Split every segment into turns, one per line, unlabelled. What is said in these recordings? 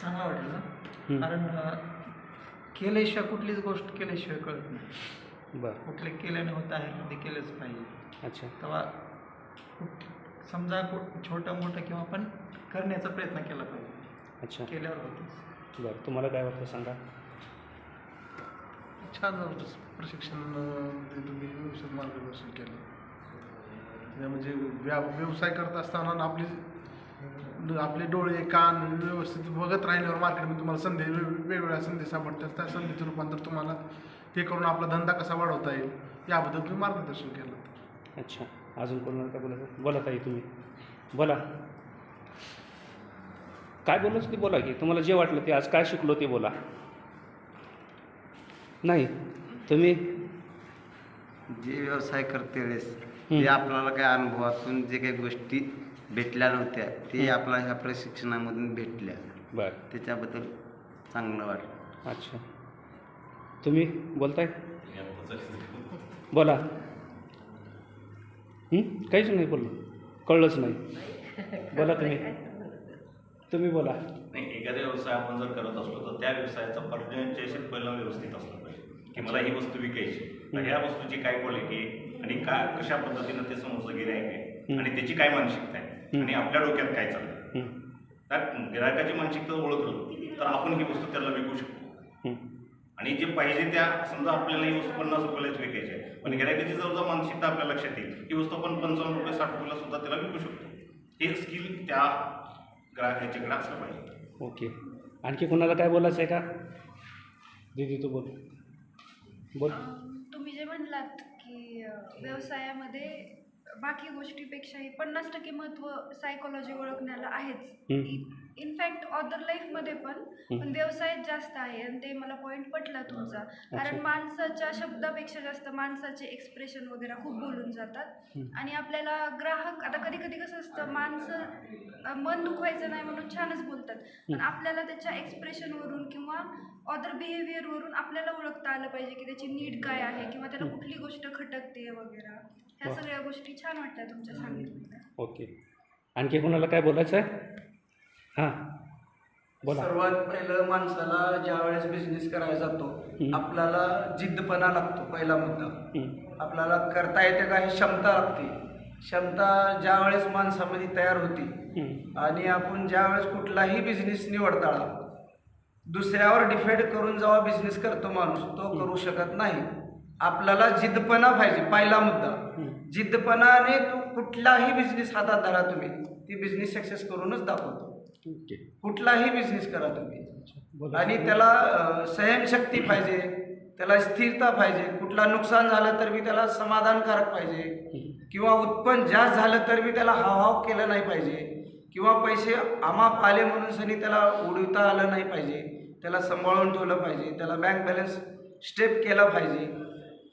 चांगला वाटेल ना?
हं.
कारण केल्याशिवाय कुठलीच गोष्ट केल्याशिवाय कळत नाही.
बरं.
कुठले केल्याने होत आहे ते केलंच पाहिजे.
अच्छा.
तेव्हा कुठ समजा कुठ छोटं मोठं किंवा पण करण्याचा प्रयत्न केला पाहिजे.
अच्छा.
केल्यावर होतेच.
बरं तुम्हाला काय वाटतं सांगा?
छान झालं प्रशिक्षण ते तुम्ही व्यवस्थित मार्गदर्शन केलं. त्या म्हणजे व्या व्यवसाय करत असताना आपली आपले डोळे कान व्यवस्थित बघत राहिल्यावर मार्केटमध्ये तुम्हाला संधी वेग- वेगवेगळ्या संधी सापडतात. त्या संधीचं रूपांतर तुम्हाला ते करून आपला धंदा कसा वाढवता येईल याबद्दल तुम्ही मार्गदर्शन केलं
अच्छा. अजून कोणाला काय बोलायचं बोला ताई तुम्ही. बोला. काय बोलायचं ते बोला की. तुम्हाला जे वाटलं ते आज काय शिकलो ते बोला. नाही. तुम्ही?
जे व्यवसाय करते वेळेस. ते आपल्याला काही अनुभवातून जे काही गोष्टी भेटल्या नव्हत्या. ते आपल्या ह्या प्रशिक्षणामधून भेटल्या.
बरं.
त्याच्याबद्दल चांगलं वाटलं.
अच्छा. तुम्ही बोलताय? बोला. हं? काहीच नाही बोललं. कळलंच नाही. बोला तुम्ही. तुम्ही बोला.
नाही एखादा व्यवसाय आपण जर करत असलो तर त्या व्यवसायाचं पर्जन्यशन पहिलं व्यवस्थित असलं पाहिजे. की मला ही वस्तू विकायची तर ह्या वस्तूची काय क्वालिटी आहे? आणि काय कशा पद्धतीनं ते समोरचं गिरायक आहे? आणि त्याची काय मानसिकता आहे? आणि आपल्या डोक्यात काय चाललं
हं,
त्या गिरायकाची मानसिकता ओळखलं तर आपण ही वस्तू त्याला विकू शकतो.
हं.
आणि जे पाहिजे त्या समजा आपल्याला ही वस्तू पन्नास रुपयालाच विकायची आहे. पण गिरायकाची जर जर मानसिकता आपल्या लक्षात येईल ही वस्तू आपण पंचावन्न रुपये साठ रुपयाला सुद्धा त्याला विकू शकतो. हे स्किल त्या ग्राहकाच्याकडे असलं पाहिजे.
ओके. आणखी कोणाला काय बोलायचं आहे का? दीदी तू बोल. बोल.
तुम्ही जे म्हणलात की व्यवसायामध्ये बाकी गोष्टीपेक्षाही पन्नास टक्के महत्त्व सायकोलॉजी ओळखण्याला आहेच. इनफॅक्ट ऑदर लाईफमध्ये पण पण व्यवसायात जास्त आहे आणि ते मला पॉईंट पटला तुमचा. कारण माणसाच्या शब्दापेक्षा जास्त माणसाचे एक्सप्रेशन वगैरे खूप बोलून जातात. आणि आपल्याला ग्राहक आता कधी कधी कसं असतं माणसं मन दुखवायचं नाही म्हणून छानच बोलतात. पण आपल्याला त्याच्या एक्सप्रेशनवरून किंवा ऑदर बिहेवियरवरून आपल्याला ओळखता आलं पाहिजे की त्याची नीड काय आहे किंवा त्याला कुठली गोष्ट खटकते वगैरे. ह्या सगळ्या गोष्टी छान वाटल्या तुमच्या सांगितलेल्या.
ओके. आणखी कोणाला काय बोलायचं आहे हां. बोला.
सर्वात पहिलं माणसाला ज्या वेळेस बिझनेस करायला जातो आपल्याला जिद्दपणा लागतो पहिला मुद्दा. आपल्याला करता येते का ही क्षमता लागते. क्षमता ज्या वेळेस माणसामध्ये तयार होती. आणि आपण ज्या वेळेस कुठलाही बिझनेस निवडताळा दुसऱ्यावर डिफेंड करून जेव्हा बिझनेस करतो माणूस तो करू शकत नाही. आपल्याला जिद्दपणा पाहिजे पहिला मुद्दा. जिद्दपणाने तो कुठलाही बिझनेस हातात धरा तुम्ही ती बिझनेस सक्सेस करूनच दाखवतो. कुठलाही बिझनेस करा तुम्ही. आणि त्याला सहनशक्ती पाहिजे त्याला स्थिरता पाहिजे. कुठला नुकसान झालं तर मी त्याला समाधानकारक पाहिजे. किंवा उत्पन्न जास्त झालं तर मी त्याला हावहाव केलं नाही पाहिजे. किंवा पैसे आमाप आले म्हणून सनी त्याला उडवता आलं नाही पाहिजे. त्याला सांभाळून ठेवलं पाहिजे. त्याला बँक बॅलन्स स्टेप केला पाहिजे.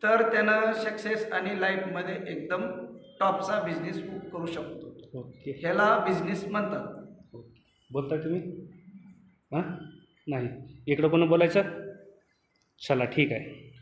तर त्यानं सक्सेस आणि लाईफमध्ये एकदम टॉपचा बिझनेस करू शकतो.
ओके.
ह्याला बिझनेस म्हणतात.
बोलता तुम्ही? हां? नाही. इकडं कोण बोलायचं? चला ठीक आहे.